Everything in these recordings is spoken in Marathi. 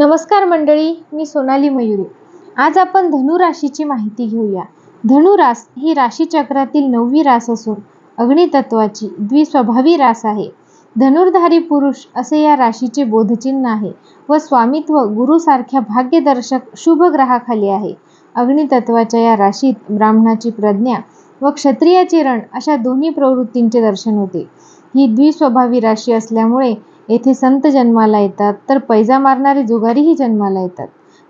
नमस्कार मंडळी मी सोनाली मयुरे. आज आपण धनु राशीची माहिती घेऊया. धनु रास ही राशीचक्रातील नववी रास असून अग्नितत्वाची द्विस्वभावी रास आहे. धनुर्धारी पुरुष असे या राशीचे बोधचिन्ह आहे व स्वामित्व गुरुसारख्या भाग्यदर्शक शुभ ग्रहाखाली आहे. अग्नितत्वाच्या या राशीत ब्राह्मणाची प्रज्ञा व क्षत्रियाचे रण अशा दोन्ही प्रवृत्तींचे दर्शन होते. ही द्विस्वभावी राशी असल्यामुळे येथे संत जन्माला येतात तर पैजा मारणारे जुगारीही जन्माला येतात.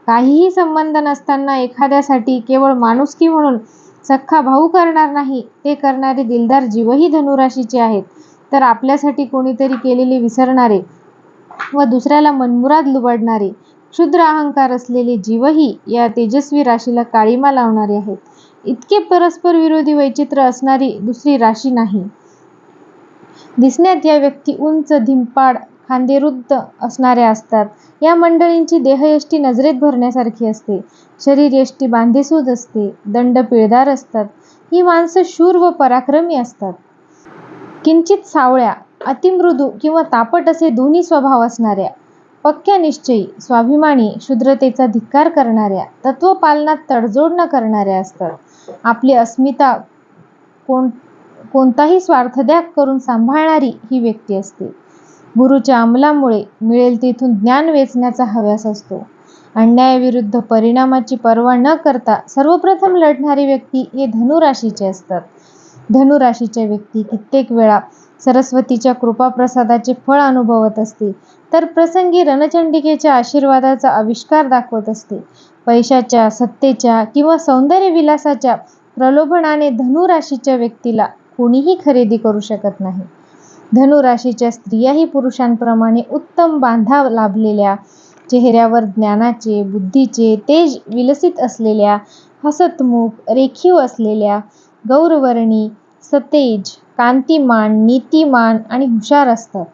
काहीही संबंध नसताना एखाद्यासाठी केवळ माणुसकी म्हणून सख्खा भाऊ करणार नाही ते करणारे दिलदार जीवही धनुराशीचे आहेत. तर आपल्यासाठी कोणीतरी केलेले विसरणारे व दुसऱ्याला मनमुराद लुबाडणारे क्षुद्र अहंकार असलेले जीवही या तेजस्वी राशीला काळीमा लावणारे आहेत. इतके परस्पर विरोधी वैचित्र्य असणारी दुसरी राशी नाही. दिसण्यात या व्यक्ती उंच धिंपाड खांदेरुद्ध असणाऱ्या असतात. या मंडळींची देहयष्टी नजरेत भरण्यासारखी असते. शरीरयष्टी बांधेसूद असते. दंड पिळदार असतात. ही माणसं शूर व पराक्रमी असतात. किंचित सावळ्या अतिमृदू किंवा तापट असे दोन्ही स्वभाव असणाऱ्या पक्क्या निश्चयी स्वाभिमानी शुद्रतेचा धिक्कार करणाऱ्या तत्वपालनात तडजोड न करणाऱ्या असतात. आपली अस्मिता कोण कोणताही स्वार्थत्याग करून सांभाळणारी ही व्यक्ती असते. गुरुच्या अंमलामुळे मिळेल तिथून ज्ञान वेचण्याचा हव्यास असतो. अन्यायाविरुद्ध परिणामाची पर्वा न करता सर्वप्रथम लढणारी व्यक्ती हे धनुराशीचे असतात. धनुराशीच्या व्यक्ती कित्येक वेळा सरस्वतीच्या कृपाप्रसादाचे फळ अनुभवत असते. तर प्रसंगी रणचंडिकेच्या आशीर्वादाचा आविष्कार दाखवत असते. पैशाच्या सत्तेच्या किंवा सौंदर्य विलासाच्या प्रलोभनाने धनुराशीच्या व्यक्तीला कोणीही खरेदी करू शकत नाही. धनुराशीच्या स्त्रियाही पुरुषांप्रमाणे उत्तम बांधा लाभलेल्या चेहऱ्यावर ज्ञानाचे बुद्धीचे तेज विलसित असलेल्या हसतमुख रेखीव असलेल्या गौरवर्णी सतेज कांतिमान नीतिमान आणि हुशार असतात.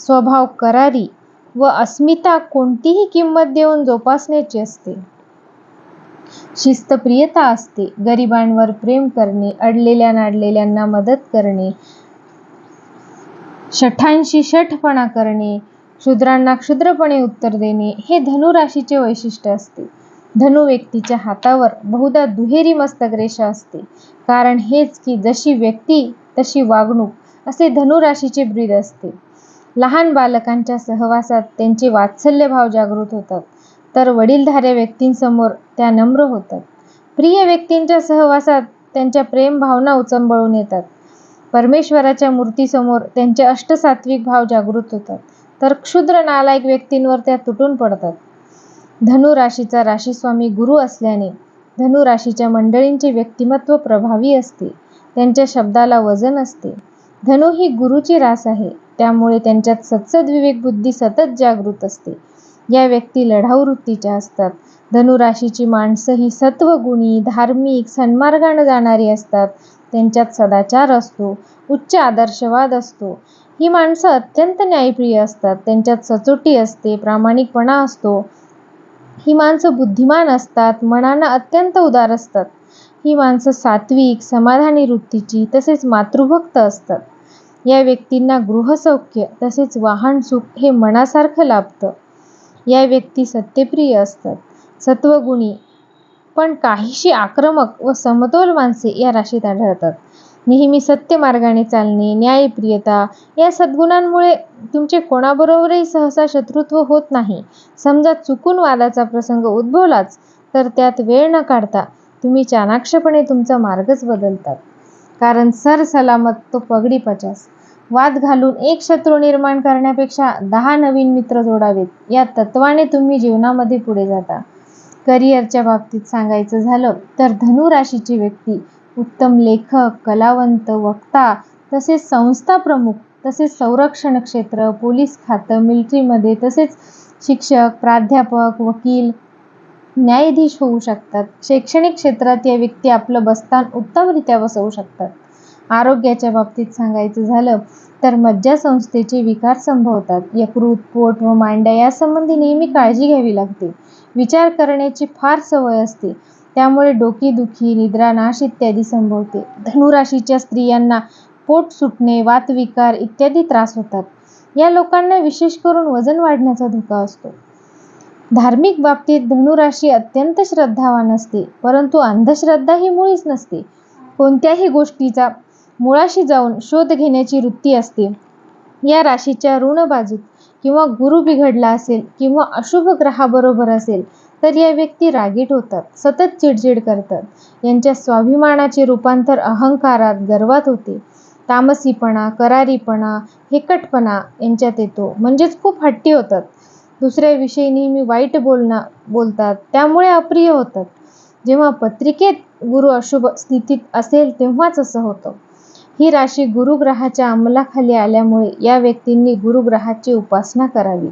स्वभाव करारी व अस्मिता कोणतीही किंमत देऊन जोपासण्याची असते. शिस्तप्रियता असते. गरिबांवर प्रेम करणे अडलेल्या नाडलेल्यांना मदत करणे शठांशी शठपणा करणे शूद्रांना क्षुद्रपणे उत्तर देणे हे धनुराशीचे वैशिष्ट्य असते. धनु व्यक्तीच्या हातावर बहुधा दुहेरी मस्तक रेषा असते. कारण हेच की जशी व्यक्ती तशी वागणूक असे धनुराशीचे ब्रीद असते. लहान बालकांच्या सहवासात त्यांचे वात्सल्य भाव जागृत होतात. तर वडीलधाऱ्या व्यक्तींसमोर त्या नम्र होतात. प्रिय व्यक्तींच्या सहवासात त्यांच्या प्रेम भावना उचंबळून येतात. परमेश्वराच्या मूर्तीसमोर त्यांचे अष्टसात्विक भाव जागृत होतात. तर क्षुद्र नालायक व्यक्तींवर त्या तुटून पडतात. धनु राशीचा राशीस्वामी गुरु असल्याने धनु राशीच्या मंडळींचे व्यक्तिमत्व प्रभावी असते. त्यांच्या शब्दाला वजन असते. धनु ही गुरुची रास आहे. त्यामुळे त्यांच्यात सत्सद्विवेक बुद्धी सतत जागृत असते. या व्यक्ती लढाऊ वृत्तीच्या असतात. धनुराशीची माणसं ही सत्वगुणी धार्मिक सन्मार्गानं जाणारी असतात. त्यांच्यात सदाचार असतो उच्च आदर्शवाद असतो. ही माणसं अत्यंत न्यायप्रिय असतात. त्यांच्यात सचोटी असते प्रामाणिकपणा असतो. ही माणसं बुद्धिमान असतात मनानं अत्यंत उदार असतात. ही माणसं सात्विक समाधानी वृत्तीची तसेच मातृभक्त असतात. या व्यक्तींना गृहसौख्य तसेच वाहन सुख हे मनासारखं लाभतं. या व्यक्ती सत्यप्रिय असतात. सत्वगुणी. पण काहीशी आक्रमक व समतोल माणसे या राशीत आढळतात. नेहमी सत्य मार्गाने चालणे न्यायप्रियता या सद्गुणांमुळे तुमचे कोणाबरोबरही सहसा शत्रुत्व होत नाही. समजा चुकून वादाचा प्रसंग उद्भवलाच तर त्यात वेळ न काढता तुम्ही चाणाक्षपणे तुमचा मार्गच बदलतात. कारण सर सलामत तो पगडी पचास. वाद घालून एक शत्रू निर्माण करण्यापेक्षा दहा नवीन मित्र जोडावेत. या तत्वाने तुम्ही जीवनामध्ये पुढे जाता. करिअरच्या बाबतीत सांगायचं झालं तर धनु राशीची व्यक्ती उत्तम लेखक कलावंत वक्ता तसेच संस्था प्रमुख तसेच संरक्षण क्षेत्र पोलीस खातं मिलिटरीमध्ये तसेच शिक्षक प्राध्यापक वकील न्यायाधीश होऊ शकतात. शैक्षणिक क्षेत्रात या व्यक्ती आपलं बस्तान उत्तमरित्या बसवू शकतात. आरोग्याच्या बाबतीत सांगायचं झालं तर मज्जासंस्थेचे विकार संभवतात. यकृत पोट व मांड्या यासंबंधी नेहमी काळजी घ्यावी लागते. विचार करण्याची फार सवय असते. त्यामुळे डोकेदुखी निद्रानाश इत्यादी संभवते. धनुराशीच्या स्त्रियांना पोट सुटणे वातविकार इत्यादी त्रास होतात. या लोकांना विशेष करून वजन वाढण्याचा धोका असतो. धार्मिक बाबतीत धनुराशी अत्यंत श्रद्धावान असते परंतु अंधश्रद्धा ही मुळीच नसते. कोणत्याही गोष्टीचा मुळाशी जाऊन शोध घेण्याची वृत्ती असते. या राशीच्या ऋण बाजूत किंवा गुरु बिघडला असेल किंवा अशुभ ग्रहाबरोबर असेल तर या व्यक्ती रागीट होतात सतत चिडचिड करतात. यांच्या स्वाभिमानाचे रूपांतर अहंकारात गर्वात होते. तामसीपणा करारीपणा हेकटपणा यांच्यात येतो म्हणजेच खूप हट्टी होतात. दुसऱ्याविषयी नेहमी वाईट बोलणं बोलतात त्यामुळे अप्रिय होतात. जेव्हा पत्रिकेत गुरु अशुभ स्थितीत असेल तेव्हाच असं होतं. ही राशी गुरुग्रहाच्या अंमलाखाली आल्यामुळे या व्यक्तींनी गुरुग्रहाची उपासना करावी.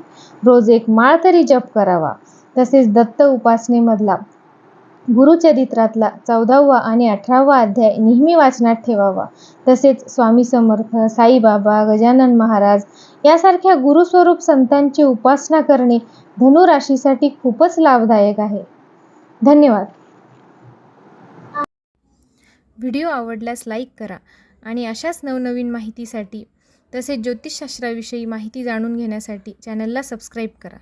रोज एक माळ तरी जप करावा. तसेच दत्त उपासनेमधला गुरुचरित्रातला चौदावा आणि अठरावा अध्याय नेहमी वाचनात ठेवावा. तसेच स्वामी समर्थ साईबाबा गजानन महाराज यासारख्या गुरुस्वरूप संतांची उपासना करणे धनु राशीसाठी खूपच लाभदायक आहे. धन्यवाद. व्हिडिओ आवडल्यास लाईक करा. आणि अशाच नवनवीन माहितीसाठी तसेच ज्योतिषशास्त्राविषयी माहिती जाणून घेण्यासाठी चॅनलला सबस्क्राईब करा.